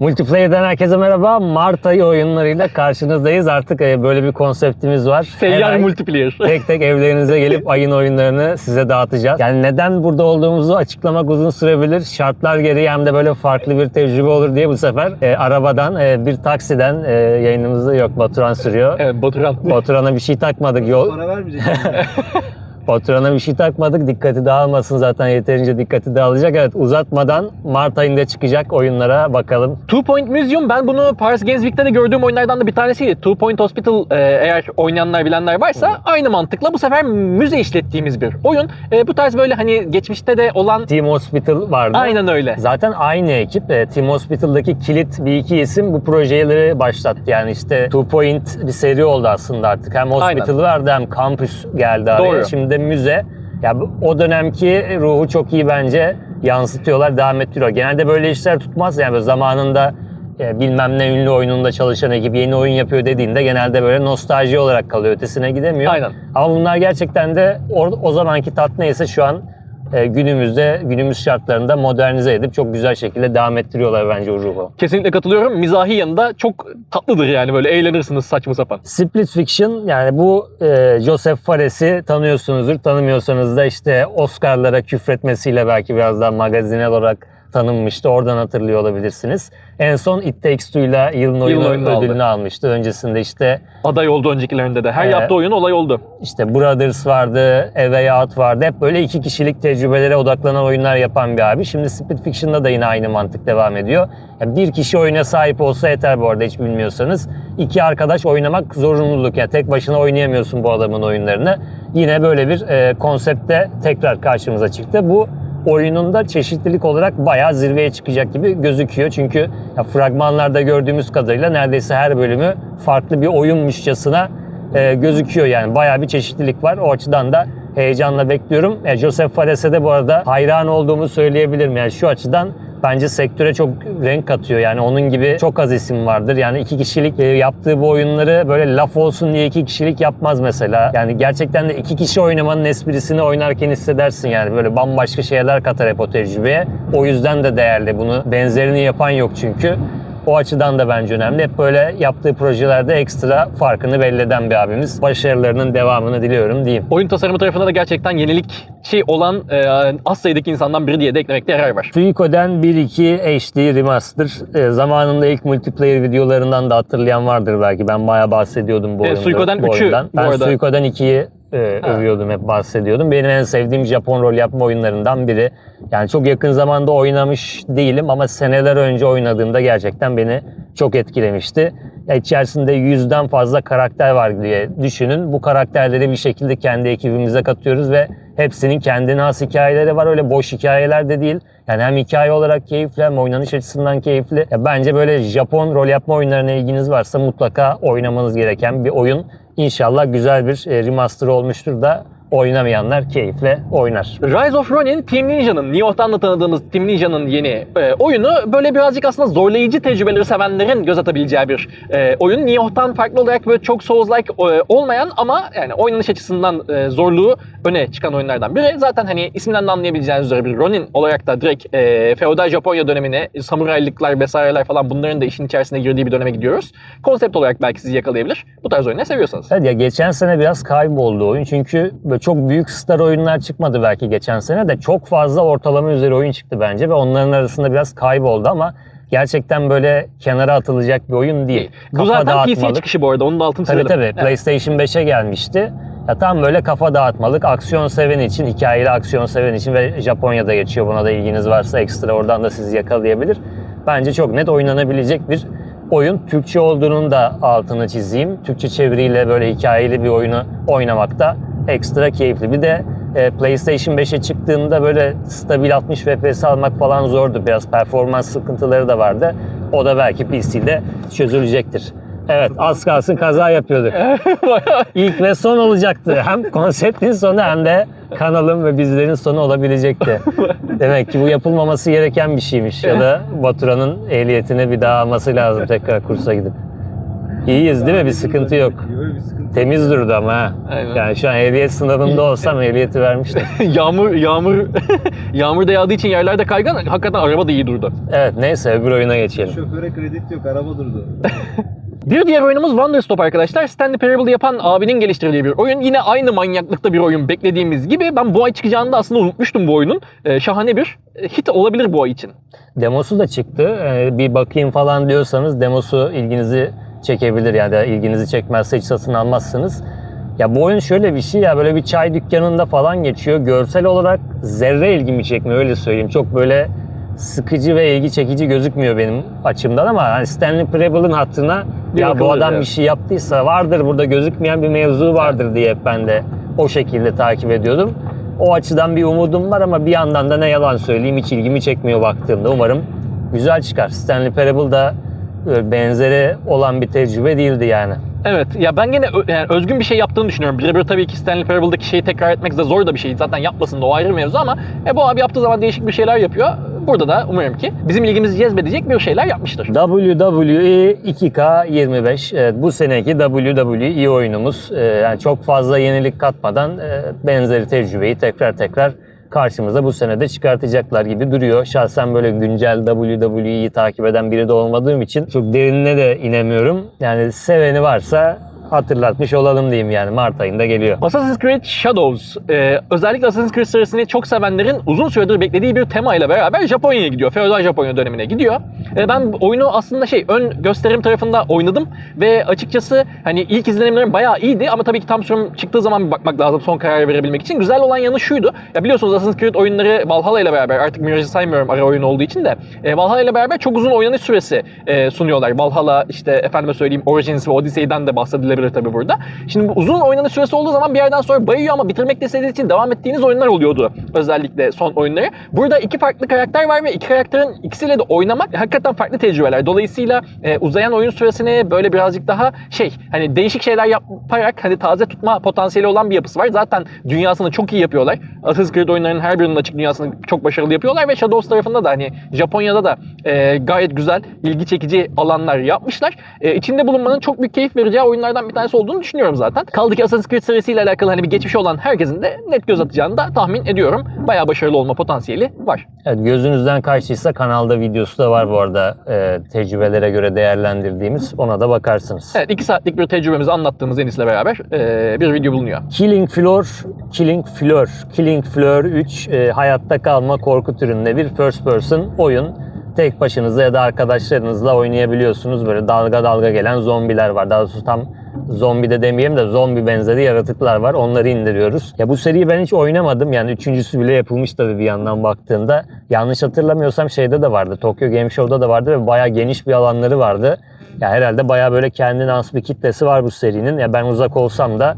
Multiplayer'den herkese merhaba. Mart ayı oyunlarıyla karşınızdayız. Artık e, böyle bir konseptimiz var. Seyyar ay multiplayer. Tek tek evlerinize gelip ayın oyunlarını size dağıtacağız. Yani neden burada olduğumuzu açıklamak uzun sürebilir. Şartlar gereği hem de böyle farklı bir tecrübe olur diye bu sefer e, arabadan, e, bir taksiden e, yayınımızda yok. Baturan sürüyor. Evet Baturan. Baturan'a bir şey takmadık. Yol, Para vermeyecek. Baturan'a bir şey takmadık. Dikkati dağılmasın zaten yeterince dikkati dağılacak. Evet uzatmadan Mart ayında çıkacak oyunlara bakalım. Two Point Museum ben bunu Paris Games Week'te de gördüğüm oyunlardan da bir tanesiydi. Two Point Hospital e, eğer oynayanlar bilenler varsa aynı mantıkla bu sefer müze işlettiğimiz bir oyun. E, bu tarz böyle hani geçmişte de olan Team Hospital vardı. aynen öyle. Zaten aynı ekip e, Team Hospital'daki kilit bir iki isim bu projeleri başlattı. Yani işte Two Point bir seri oldu aslında artık. Hem Hospital vardı hem Campus geldi araya. Doğru. Şimdi de müze. Ya o dönemki ruhu çok iyi bence yansıtıyorlar, devam ettiriyor. Genelde böyle işler tutmaz. Yani böyle zamanında e, bilmem ne ünlü oyununda çalışan ekip yeni oyun yapıyor dediğinde genelde böyle nostalji olarak kalıyor. Ötesine gidemiyor. Aynen. Ama bunlar gerçekten de o, o zamanki tat neyse şu an günümüzde, günümüz şartlarında modernize edip çok güzel şekilde devam ettiriyorlar bence o ruhu. Kesinlikle katılıyorum. Mizahi yanında çok tatlıdır yani böyle eğlenirsiniz saçma sapan. Split Fiction yani bu e, Joseph Fares'i tanıyorsunuzdur. Tanımıyorsanız da işte Oscar'lara küfretmesiyle belki biraz daha magazinel olarak tanınmıştı. Oradan hatırlıyor olabilirsiniz. En son It Takes Two'yla yılın oyunu oyunu aldı. ödülünü almıştı. Öncesinde işte Aday oldu öncekilerinde de. Her Ee, yaptığı oyun olay oldu. İşte Brothers vardı, A Way Out vardı. Hep böyle iki kişilik tecrübelere odaklanan oyunlar yapan bir abi. Şimdi Split Fiction'da da yine aynı mantık devam ediyor. Yani bir kişi oyuna sahip olsa yeter bu arada hiç bilmiyorsanız. İki arkadaş oynamak zorunluluk. Yani tek başına oynayamıyorsun bu adamın oyunlarını. Yine böyle bir e, konsepte tekrar karşımıza çıktı. Bu oyununda çeşitlilik olarak bayağı zirveye çıkacak gibi gözüküyor. Çünkü ya, fragmanlarda gördüğümüz kadarıyla neredeyse her bölümü farklı bir oyunmuşçasına e, gözüküyor yani bayağı bir çeşitlilik var. O açıdan da heyecanla bekliyorum. E, Joseph Fares'e de bu arada hayran olduğumu söyleyebilirim. Yani şu açıdan bence sektöre çok renk katıyor. Yani onun gibi çok az isim vardır. Yani iki kişilik e, yaptığı bu oyunları böyle laf olsun diye iki kişilik yapmaz mesela. Yani gerçekten de iki kişi oynamanın esprisini oynarken hissedersin yani. Böyle bambaşka şeyler katar hep o tecrübeye. O yüzden de değerli. Bunu benzerini yapan yok çünkü. O açıdan da bence önemli. Hep böyle yaptığı projelerde ekstra farkını belli eden bir abimiz. Başarılarının devamını diliyorum diyeyim. Oyun tasarımı tarafında da gerçekten yenilik şey olan e, az sayıdaki insandan biri diye de eklemekte yarar var. Suikoden 1.2 HD Remaster. E, zamanında ilk multiplayer videolarından da hatırlayan vardır belki. Ben bayağı bahsediyordum bu E, oyunda. Suikoden bu 3'ü oyundan. bu Ben arada- Suikoden 2'yi e, övüyordum, hep bahsediyordum. Benim en sevdiğim Japon rol yapma oyunlarından biri. Yani çok yakın zamanda oynamış değilim ama seneler önce oynadığımda gerçekten beni çok etkilemişti. Ya içerisinde yüzden fazla karakter var diye düşünün. Bu karakterleri bir şekilde kendi ekibimize katıyoruz ve hepsinin kendine has hikayeleri var. Öyle boş hikayeler de değil. Yani hem hikaye olarak keyifli hem oynanış açısından keyifli. Ya bence böyle Japon rol yapma oyunlarına ilginiz varsa mutlaka oynamanız gereken bir oyun. İnşallah güzel bir e, remaster olmuştur da oynamayanlar keyifle oynar. Rise of Ronin, Team Ninja'nın, Nioh'tan da tanıdığımız Team Ninja'nın yeni e, oyunu böyle birazcık aslında zorlayıcı tecrübeleri sevenlerin göz atabileceği bir e, oyun. Nioh'tan farklı olarak böyle çok Souls-like e, olmayan ama yani oynanış açısından e, zorluğu öne çıkan oyunlardan biri. Zaten hani isminden de anlayabileceğiniz üzere bir Ronin olarak da direkt e, feodal Japonya dönemine, samuraylıklar vesaireler falan bunların da işin içerisine girdiği bir döneme gidiyoruz. Konsept olarak belki sizi yakalayabilir. Bu tarz oyunları seviyorsanız. Evet ya geçen sene biraz kayboldu oyun çünkü böyle çok büyük star oyunlar çıkmadı belki geçen sene de çok fazla ortalama üzeri oyun çıktı bence ve onların arasında biraz kayboldu ama gerçekten böyle kenara atılacak bir oyun değil. Bu zaten PC dağıtmalık. çıkışı bu arada. Onun da altını Tabii tabii. Evet. PlayStation 5'e gelmişti. Ya tam böyle kafa dağıtmalık, aksiyon seven için, hikayeli aksiyon seven için ve Japonya'da geçiyor. Buna da ilginiz varsa ekstra oradan da sizi yakalayabilir. Bence çok net oynanabilecek bir oyun. Türkçe olduğunun da altını çizeyim. Türkçe çeviriyle böyle hikayeli bir oyunu oynamak da ekstra keyifli. Bir de e, PlayStation 5'e çıktığında böyle stabil 60 FPS almak falan zordu. Biraz performans sıkıntıları da vardı. O da belki PC'de çözülecektir. Evet az kalsın kaza yapıyorduk. İlk ve son olacaktı. Hem konseptin sonu hem de kanalın ve bizlerin sonu olabilecekti. Demek ki bu yapılmaması gereken bir şeymiş. Ya da Batura'nın ehliyetini bir daha alması lazım tekrar kursa gidip. İyiyiz değil mi? Bir sıkıntı yok. Temiz durdu ama ha. Aynen. Yani şu an ehliyet sınavında olsam ehliyeti vermiştim. yağmur yağmur yağmur da yağdığı için yerlerde kaygan. Hakikaten araba da iyi durdu. Evet neyse öbür oyuna geçelim. Şoföre kredi yok araba durdu. Bir diğer oyunumuz Wonderstop arkadaşlar. Stanley Parable yapan abinin geliştirdiği bir oyun. Yine aynı manyaklıkta bir oyun beklediğimiz gibi. Ben bu ay çıkacağını da aslında unutmuştum bu oyunun. Ee, şahane bir e, hit olabilir bu ay için. Demosu da çıktı. Ee, bir bakayım falan diyorsanız demosu ilginizi çekebilir ya da ilginizi çekmezse hiç satın almazsınız. Ya bu oyun şöyle bir şey ya böyle bir çay dükkanında falan geçiyor. Görsel olarak zerre ilgimi çekmiyor öyle söyleyeyim. Çok böyle sıkıcı ve ilgi çekici gözükmüyor benim açımdan ama hani Stanley Parable'ın hattına Bir ya bu adam evet. bir şey yaptıysa vardır burada gözükmeyen bir mevzu vardır diye ben de o şekilde takip ediyordum. O açıdan bir umudum var ama bir yandan da ne yalan söyleyeyim hiç ilgimi çekmiyor baktığımda. Umarım güzel çıkar. Stanley Parable da benzeri olan bir tecrübe değildi yani. Evet ya ben gene yani özgün bir şey yaptığını düşünüyorum. Birebir tabii ki Stanley Parable'daki şeyi tekrar etmek de zor da bir şey. Zaten yapmasın da o ayrı mevzu ama e, bu abi yaptığı zaman değişik bir şeyler yapıyor. Burada da umarım ki bizim ilgimizi cezbedecek bir şeyler yapmıştır. WWE 2K25 evet, bu seneki WWE oyunumuz. Ee, yani çok fazla yenilik katmadan e, benzeri tecrübeyi tekrar tekrar karşımıza bu senede çıkartacaklar gibi duruyor. Şahsen böyle güncel WWE'yi takip eden biri de olmadığım için çok derinine de inemiyorum. Yani seveni varsa hatırlatmış olalım diyeyim yani Mart ayında geliyor. Assassin's Creed Shadows, e, özellikle Assassin's Creed serisini çok sevenlerin uzun süredir beklediği bir tema ile beraber Japonya'ya gidiyor. Feodal Japonya dönemine gidiyor. E, ben oyunu aslında şey ön gösterim tarafında oynadım ve açıkçası hani ilk izlenimlerim bayağı iyiydi ama tabii ki tam sürüm çıktığı zaman bir bakmak lazım son kararı verebilmek için. Güzel olan yanı şuydu. Ya biliyorsunuz Assassin's Creed oyunları Valhalla ile beraber artık Mirage'i saymıyorum ara oyun olduğu için de e, Valhalla ile beraber çok uzun oynanış süresi e, sunuyorlar. Valhalla işte efendime söyleyeyim Origins ve Odyssey'den de bahsedilebilir tabii burada. Şimdi bu uzun oynanış süresi olduğu zaman bir yerden sonra bayıyor ama bitirmek de istediğiniz için devam ettiğiniz oyunlar oluyordu. Özellikle son oyunları. Burada iki farklı karakter var ve iki karakterin ikisiyle de oynamak hakikaten farklı tecrübeler. Dolayısıyla e, uzayan oyun süresini böyle birazcık daha şey hani değişik şeyler yaparak hani taze tutma potansiyeli olan bir yapısı var. Zaten dünyasını çok iyi yapıyorlar. Assassin's Creed oyunlarının her birinin açık dünyasını çok başarılı yapıyorlar ve Shadows tarafında da hani Japonya'da da e, gayet güzel, ilgi çekici alanlar yapmışlar. E, içinde bulunmanın çok büyük keyif vereceği oyunlardan bir tanesi olduğunu düşünüyorum zaten. Kaldı ki Assassin's Creed serisiyle alakalı hani bir geçmişi olan herkesin de net göz atacağını da tahmin ediyorum. Bayağı başarılı olma potansiyeli var. Evet, gözünüzden kaçtıysa kanalda videosu da var bu arada e, tecrübelere göre değerlendirdiğimiz ona da bakarsınız. Evet 2 saatlik bir tecrübemizi anlattığımız Enis'le beraber e, bir video bulunuyor. Killing Floor, Killing Floor, Killing Floor 3 e, hayatta kalma korku türünde bir first person oyun. Tek başınıza ya da arkadaşlarınızla oynayabiliyorsunuz. Böyle dalga dalga gelen zombiler var. Daha doğrusu tam zombi de demeyelim de zombi benzeri yaratıklar var. Onları indiriyoruz. Ya bu seriyi ben hiç oynamadım. Yani üçüncüsü bile yapılmış tabii bir yandan baktığında. Yanlış hatırlamıyorsam şeyde de vardı. Tokyo Game Show'da da vardı ve bayağı geniş bir alanları vardı. Ya herhalde bayağı böyle kendine has bir kitlesi var bu serinin. Ya ben uzak olsam da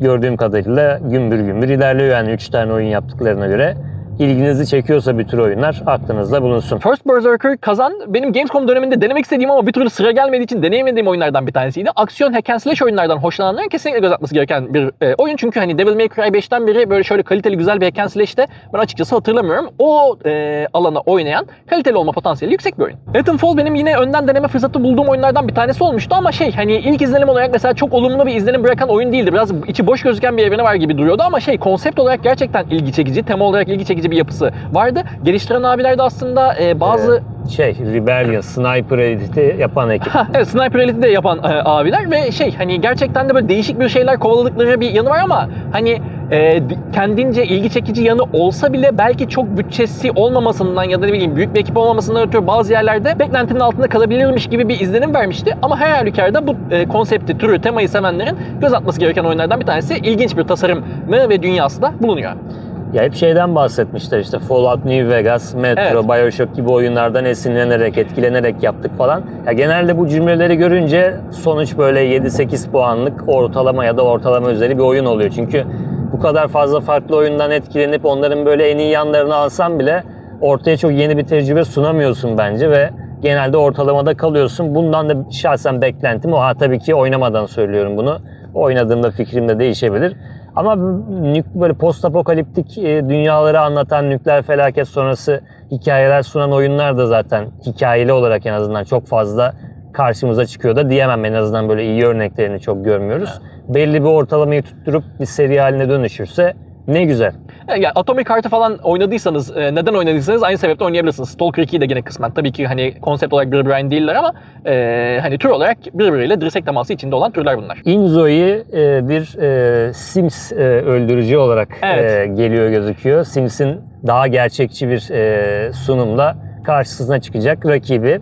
gördüğüm kadarıyla gümbür gümbür ilerliyor yani 3 tane oyun yaptıklarına göre. İlginizi çekiyorsa bir tür oyunlar aklınızda bulunsun. First Berserker kazan benim Gamescom döneminde denemek istediğim ama bir türlü sıra gelmediği için deneyemediğim oyunlardan bir tanesiydi. Aksiyon hack and slash oyunlardan hoşlananların kesinlikle göz atması gereken bir e, oyun. Çünkü hani Devil May Cry 5'ten beri böyle şöyle kaliteli güzel bir hack and slash'te ben açıkçası hatırlamıyorum. O e, alana oynayan kaliteli olma potansiyeli yüksek bir oyun. Titanfall benim yine önden deneme fırsatı bulduğum oyunlardan bir tanesi olmuştu ama şey hani ilk izlenim olarak mesela çok olumlu bir izlenim bırakan oyun değildi. Biraz içi boş gözüken bir evreni var gibi duruyordu ama şey konsept olarak gerçekten ilgi çekici, tema olarak ilgi çekici bir yapısı vardı. Geliştiren abiler de aslında e, bazı Şey, Rebellion, Sniper Elite'i yapan ekip. Ha, evet Sniper Elite'i de yapan e, abiler ve şey hani gerçekten de böyle değişik bir şeyler kovaladıkları bir yanı var ama hani e, kendince ilgi çekici yanı olsa bile belki çok bütçesi olmamasından ya da ne bileyim büyük bir ekip olmamasından ötürü bazı yerlerde beklentinin altında kalabilirmiş gibi bir izlenim vermişti. Ama her halükarda bu e, konsepti, türü, temayı sevenlerin göz atması gereken oyunlardan bir tanesi. ilginç bir tasarımı ve dünyası da bulunuyor. Ya hep şeyden bahsetmişler işte Fallout New Vegas, Metro, Evet. Bioshock gibi oyunlardan esinlenerek, etkilenerek yaptık falan. Ya genelde bu cümleleri görünce sonuç böyle 7-8 puanlık ortalama ya da ortalama üzeri bir oyun oluyor. Çünkü bu kadar fazla farklı oyundan etkilenip onların böyle en iyi yanlarını alsan bile ortaya çok yeni bir tecrübe sunamıyorsun bence ve genelde ortalamada kalıyorsun. Bundan da şahsen beklentim o. Ha tabii ki oynamadan söylüyorum bunu. Oynadığımda fikrim de değişebilir. Ama böyle post apokaliptik e, dünyaları anlatan nükleer felaket sonrası hikayeler sunan oyunlar da zaten hikayeli olarak en azından çok fazla karşımıza çıkıyor da diyemem en azından böyle iyi örneklerini çok görmüyoruz. Belli bir ortalamayı tutturup bir seri haline dönüşürse ne güzel. Yani Atomic Heart'ı falan oynadıysanız, e, neden oynadıysanız aynı sebepten oynayabilirsiniz. Stalker 2'yi de gene kısmen. Tabii ki hani konsept olarak birbiri aynı değiller ama e, hani tür olarak birbiriyle dirsek teması içinde olan türler bunlar. Inzo'yu e, bir e, Sims e, öldürücü olarak Evet. e, geliyor gözüküyor. Sims'in daha gerçekçi bir e, sunumla karşısına çıkacak rakibi.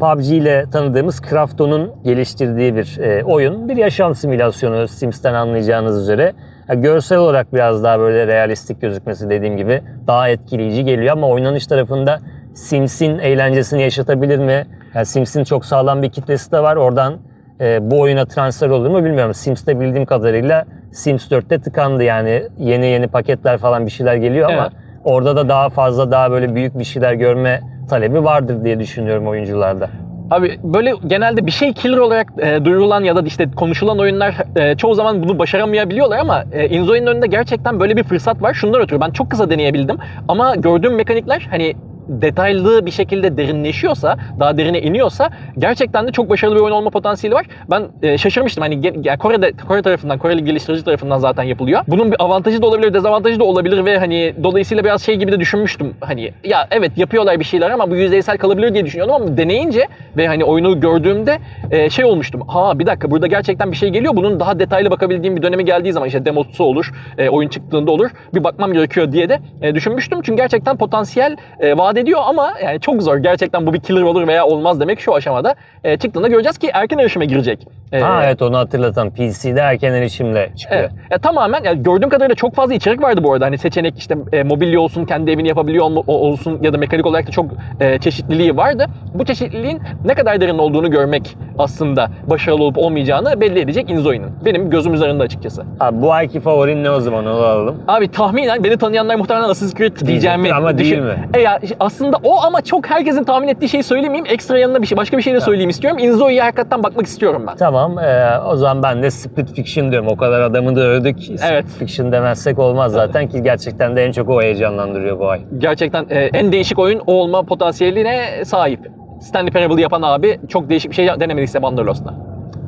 PUBG ile tanıdığımız Krafton'un geliştirdiği bir e, oyun. Bir yaşam simülasyonu Sims'ten anlayacağınız üzere. Ya, görsel olarak biraz daha böyle realistik gözükmesi dediğim gibi daha etkileyici geliyor ama oynanış tarafında Sims'in eğlencesini yaşatabilir mi? Yani Sims'in çok sağlam bir kitlesi de var. Oradan e, bu oyuna transfer olur mu bilmiyorum. Sims'te bildiğim kadarıyla Sims 4'te tıkandı yani yeni yeni paketler falan bir şeyler geliyor ama Evet. orada da daha fazla daha böyle büyük bir şeyler görme talebi vardır diye düşünüyorum oyuncularda. Abi böyle genelde bir şey killer olarak e, duyurulan ya da işte konuşulan oyunlar e, çoğu zaman bunu başaramayabiliyorlar ama e, Inzo'nun önünde gerçekten böyle bir fırsat var. Şundan ötürü ben çok kısa deneyebildim ama gördüğüm mekanikler hani detaylı bir şekilde derinleşiyorsa, daha derine iniyorsa gerçekten de çok başarılı bir oyun olma potansiyeli var. Ben e, şaşırmıştım. Hani yani Kore'de Kore tarafından, Koreli geliştirici tarafından zaten yapılıyor. Bunun bir avantajı da olabilir, dezavantajı da olabilir ve hani dolayısıyla biraz şey gibi de düşünmüştüm. Hani ya evet yapıyorlar bir şeyler ama bu yüzeysel kalabilir diye düşünüyordum ama deneyince ve hani oyunu gördüğümde e, şey olmuştum. Ha bir dakika burada gerçekten bir şey geliyor. Bunun daha detaylı bakabildiğim bir dönemi geldiği zaman işte demosu olur, e, oyun çıktığında olur. Bir bakmam gerekiyor diye de e, düşünmüştüm. Çünkü gerçekten potansiyel e, vaat ediyor ama yani çok zor. Gerçekten bu bir killer olur veya olmaz demek şu aşamada. E, çıktığında göreceğiz ki erken erişime girecek. E, Ha evet onu hatırlatan PC'de erken erişimle çıkıyor. Evet. Ya, tamamen yani gördüğüm kadarıyla çok fazla içerik vardı bu arada. Hani seçenek işte e, mobilya olsun, kendi evini yapabiliyor olsun ya da mekanik olarak da çok e, çeşitliliği vardı. Bu çeşitliliğin ne kadar derin olduğunu görmek aslında başarılı olup olmayacağını belli edecek Inzoi'nin. Benim gözüm üzerinde açıkçası. Abi bu ayki favorin ne o zaman onu alalım. Abi tahminen beni tanıyanlar muhtemelen Assassin's Creed diyeceğimi ama düşün- değil mi? E ya aslında o ama çok herkesin tahmin ettiği şeyi söylemeyeyim. Ekstra yanına bir şey, başka bir şey de söyleyeyim istiyorum. Inzoi'ye hakikaten bakmak istiyorum ben. Tamam e, o zaman ben de Split Fiction diyorum. O kadar adamı da övdük. Split Evet. Fiction demezsek olmaz zaten ki gerçekten de en çok o heyecanlandırıyor bu ay. gerçekten e, en değişik oyun o olma potansiyeline sahip. Stanley Parable yapan abi çok değişik bir şey denemediyse Banderlost'ta.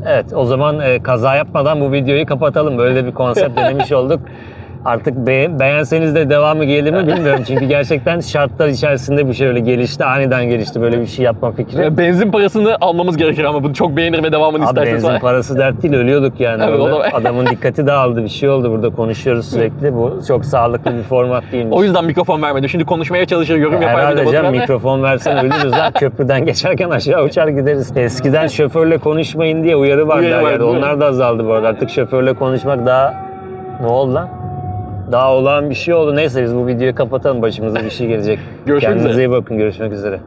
Evet o zaman e, kaza yapmadan bu videoyu kapatalım. Böyle bir konsept denemiş olduk. Artık be- beğenseniz de devamı gelir mi bilmiyorum. Çünkü gerçekten şartlar içerisinde bu şey öyle gelişti. Aniden gelişti böyle bir şey yapma fikri. E, Benzin parasını almamız gerekir ama bunu çok beğenir ve devamını Abi isterseniz. benzin parası dert değil ölüyorduk yani. Evet, o orada. da- Adamın dikkati dağıldı bir şey oldu burada konuşuyoruz sürekli. Bu çok sağlıklı bir format değilmiş. O yüzden mikrofon vermedi. Şimdi konuşmaya çalışır, yorum yapar. bir de Herhalde canım mikrofon versen ölürüz ha. Köprüden geçerken aşağı uçar gideriz. Eskiden şoförle konuşmayın diye uyarı vardı. Uyarı her vardı, yerde. değil mi? Onlar da azaldı bu arada. Artık şoförle konuşmak daha... Ne oldu lan? Daha olağan bir şey oldu. Neyse biz bu videoyu kapatalım. Başımıza bir şey gelecek. Görüşmek Kendinize üzere. iyi bakın. Görüşmek üzere.